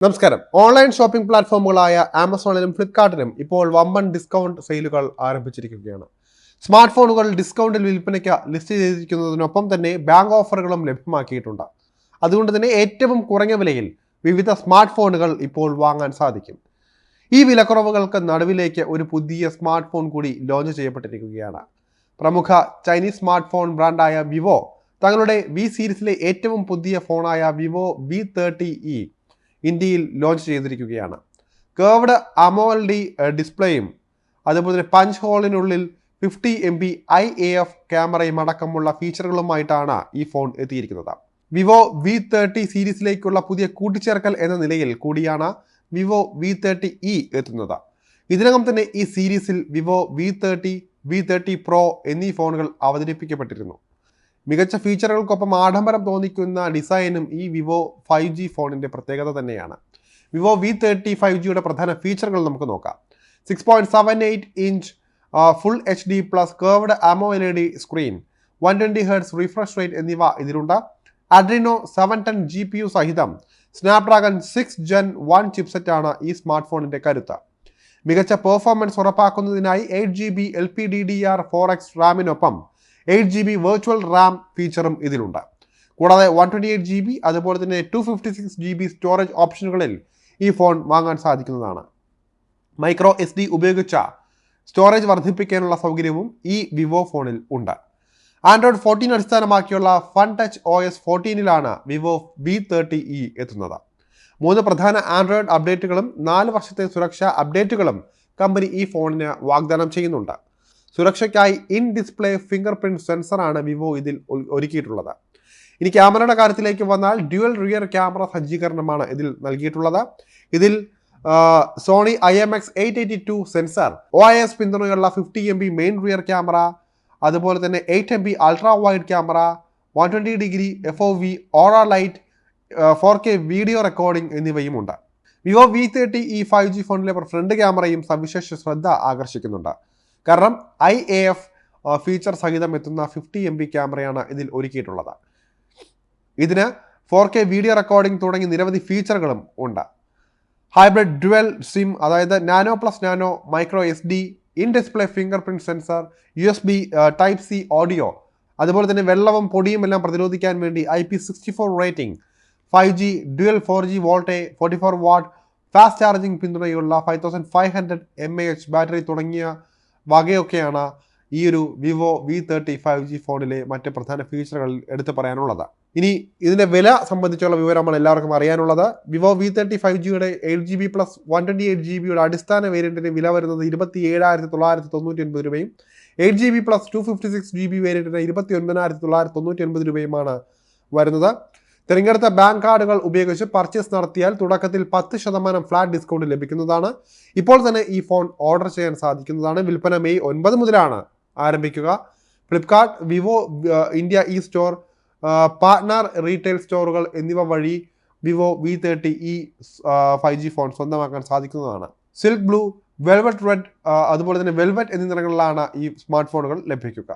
നമസ്കാരം. Online shopping പ്ലാറ്റ്ഫോമുകളായ ആമസോണിലും ഫ്ലിപ്കാർട്ടിലും ഇപ്പോൾ വമ്പൻ ഡിസ്കൗണ്ട് സെയിലുകൾ ആരംഭിച്ചിരിക്കുകയാണ്. സ്മാർട്ട് ഫോണുകൾ ഡിസ്കൗണ്ടിൽ വിൽപ്പനയ്ക്ക് ലിസ്റ്റ് ചെയ്തിരിക്കുന്നതിനൊപ്പം തന്നെ ബാങ്ക് ഓഫറുകളും ലഭ്യമാക്കിയിട്ടുണ്ട്. അതുകൊണ്ട് തന്നെ ഏറ്റവും കുറഞ്ഞ വിലയിൽ വിവിധ സ്മാർട്ട് ഫോണുകൾ ഇപ്പോൾ വാങ്ങാൻ സാധിക്കും. ഈ വിലക്കുറവുകൾക്ക് നടുവിലേക്ക് ഒരു പുതിയ സ്മാർട്ട് ഫോൺ കൂടി ലോഞ്ച് ചെയ്യപ്പെട്ടിരിക്കുകയാണ്. പ്രമുഖ ചൈനീസ് സ്മാർട്ട് ഫോൺ ബ്രാൻഡായ വിവോ തങ്ങളുടെ വി സീരീസിലെ ഏറ്റവും പുതിയ ഫോണായ വിവോ വി തേർട്ടി ഇ ഇന്ത്യയിൽ ലോഞ്ച് ചെയ്തിരിക്കുകയാണ്. കേർവ്ഡ് അമോൽഡി ഡിസ്പ്ലേയും അതുപോലെ തന്നെ punch ഹോളിനുള്ളിൽ fifty M B I A F ക്യാമറയും അടക്കമുള്ള ഫീച്ചറുകളുമായിട്ടാണ് ഈ ഫോൺ എത്തിയിരിക്കുന്നത്. വിവോ വി തേർട്ടി സീരീസിലേക്കുള്ള പുതിയ കൂട്ടിച്ചേർക്കൽ എന്ന നിലയിൽ കൂടിയാണ് വിവോ വി തേർട്ടി ഇ എത്തുന്നത്. ഇതിനകം തന്നെ ഈ സീരീസിൽ Vivo V thirty V thirty pro എന്നീ ഫോണുകൾ അവതരിപ്പിക്കപ്പെട്ടിരുന്നു. മികച്ച ഫീച്ചറുകൾക്കൊപ്പം ആഡംബരം തോന്നിക്കുന്ന ഡിസൈനും ഈ വിവോ ഫൈവ് ജി ഫോണിന്റെ പ്രത്യേകത തന്നെയാണ്. വിവോ വി തേർട്ടി ഫൈവ് ജിയുടെ പ്രധാന ഫീച്ചറുകൾ നമുക്ക് നോക്കാം. Six point seven eight inch full H D plus curved amo L E D screen one twenty hertz refresh rate എന്നിവ ഇതിലുണ്ട്. Adreno seven ten G P U സഹിതം സ്നാപ്ഡ്രാഗൺ സിക്സ് ജെൻ വൺ ചിപ്സെറ്റാണ് ഈ സ്മാർട്ട് ഫോണിന്റെ കരുത്ത്. മികച്ച performance ഉറപ്പാക്കുന്നതിനായി eight G B L P D D R four X റാമിനൊപ്പം eight G B virtual RAM ഫീച്ചറും ഇതിലുണ്ട്. കൂടാതെ one twenty eight G B അതുപോലെ തന്നെ two fifty six G B storage ഓപ്ഷനുകളിൽ ഈ ഫോൺ വാങ്ങാൻ സാധിക്കുന്നതാണ്. മൈക്രോ എസ് ഡി ഉപയോഗിച്ച storage വർദ്ധിപ്പിക്കാനുള്ള സൗകര്യവും ഈ വിവോ ഫോണിൽ ഉണ്ട്. ആൻഡ്രോയിഡ് ഫോർട്ടീൻ അടിസ്ഥാനമാക്കിയുള്ള ഫൺ ടച്ച് ഒ എസ് ഫോർട്ടീനിലാണ് വിവോ വി തേർട്ടി ഇ എത്തുന്നത്. മൂന്ന് പ്രധാന ആൻഡ്രോയിഡ് അപ്ഡേറ്റുകളും നാല് വർഷത്തെ സുരക്ഷാ അപ്ഡേറ്റുകളും കമ്പനി ഈ ഫോണിന് വാഗ്ദാനം ചെയ്യുന്നുണ്ട്. സുരക്ഷയ്ക്കായി ഇൻ ഡിസ്പ്ലേ ഫിംഗർ പ്രിന്റ് സെൻസറാണ് വിവോ ഇതിൽ ഒരുക്കിയിട്ടുള്ളത്. ഇനി ക്യാമറയുടെ കാര്യത്തിലേക്ക് വന്നാൽ ഡ്യുവൽ റിയർ ക്യാമറ സജ്ജീകരണമാണ് ഇതിൽ നൽകിയിട്ടുള്ളത്. ഇതിൽ Sony I M X eight eighty two sensor O I S പിന്തുണയുള്ള fifty M B main rear camera അതുപോലെ തന്നെ eight M B ultra wide camera one twenty degree F O V aura light four K video recording എന്നിവയും ഉണ്ട് Vivo V thirty E five G ഫോണിലെ front ക്യാമറയും സവിശേഷ ശ്രദ്ധ ആകർഷിക്കുന്നുണ്ട്. കാരണം I A F feature സഹിതം എത്തുന്ന ഫിഫ്റ്റി എം ബി ക്യാമറയാണ് ഇതിൽ ഒരുക്കിയിട്ടുള്ളത്. ഇതിന് ഫോർ കെ വീഡിയോ റെക്കോർഡിംഗ് തുടങ്ങി നിരവധി ഫീച്ചറുകളും ഉണ്ട്. ഹൈബ്രിഡ് ഡ്യുവൽ സിം അതായത് nano plus nano micro S D in display finger print sensor U S B type C audio അതുപോലെ തന്നെ വെള്ളവും പൊടിയും എല്ലാം പ്രതിരോധിക്കാൻ വേണ്ടി I P sixty four rating five G dual four G VoLTE forty four watt fast charging പിന്തുണയുള്ള five thousand five hundred M A H battery തുടങ്ങിയ വകയൊക്കെയാണ് ഈ ഒരു Vivo V thirty five G ഫോണിലെ മറ്റ് പ്രധാന ഫീച്ചറുകൾ എടുത്തു പറയാനുള്ളത്. ഇനി ഇതിന്റെ വില സംബന്ധിച്ചുള്ള വിവരമാണ് എല്ലാവർക്കും അറിയാനുള്ളത്. വിവോ വി തേർട്ടി ഫൈവ് ജിയുടെ eight G B plus one twenty eight G ബിയുടെ അടിസ്ഥാന വേരിയന്റിന്റെ വില വരുന്നത് ഇരുപത്തി ഏഴായിരത്തി തൊള്ളായിരത്തി തൊണ്ണൂറ്റി ഒൻപത് രൂപയും eight G B plus two fifty six G B വേരിയന്റിന് ഇരുപത്തി ഒൻപതിനായിരത്തി തൊള്ളായിരത്തി തൊണ്ണൂറ്റി ഒൻപത് രൂപയുമാണ് വരുന്നത്. തിരഞ്ഞെടുത്ത ബാങ്ക് കാർഡുകൾ ഉപയോഗിച്ച് പർച്ചേസ് നടത്തിയാൽ തുടക്കത്തിൽ പത്ത് ശതമാനം ഫ്ലാറ്റ് ഡിസ്കൗണ്ട് ലഭിക്കുന്നതാണ്. ഇപ്പോൾ തന്നെ ഈ ഫോൺ ഓർഡർ ചെയ്യാൻ സാധിക്കുന്നതാണ്. വിൽപ്പന മെയ് ഒൻപത് മുതലാണ് ആരംഭിക്കുക. Flipkart Vivo India E store partner retail സ്റ്റോറുകൾ എന്നിവ വഴി Vivo V thirty E five G phone സ്വന്തമാക്കാൻ സാധിക്കുന്നതാണ്. സിൽക്ക് ബ്ലൂ വെൽവെറ്റ് റെഡ് അതുപോലെ തന്നെ വെൽവെറ്റ് എന്നീ നിറങ്ങളിലാണ് ഈ സ്മാർട്ട് ഫോണുകൾ ലഭിക്കുക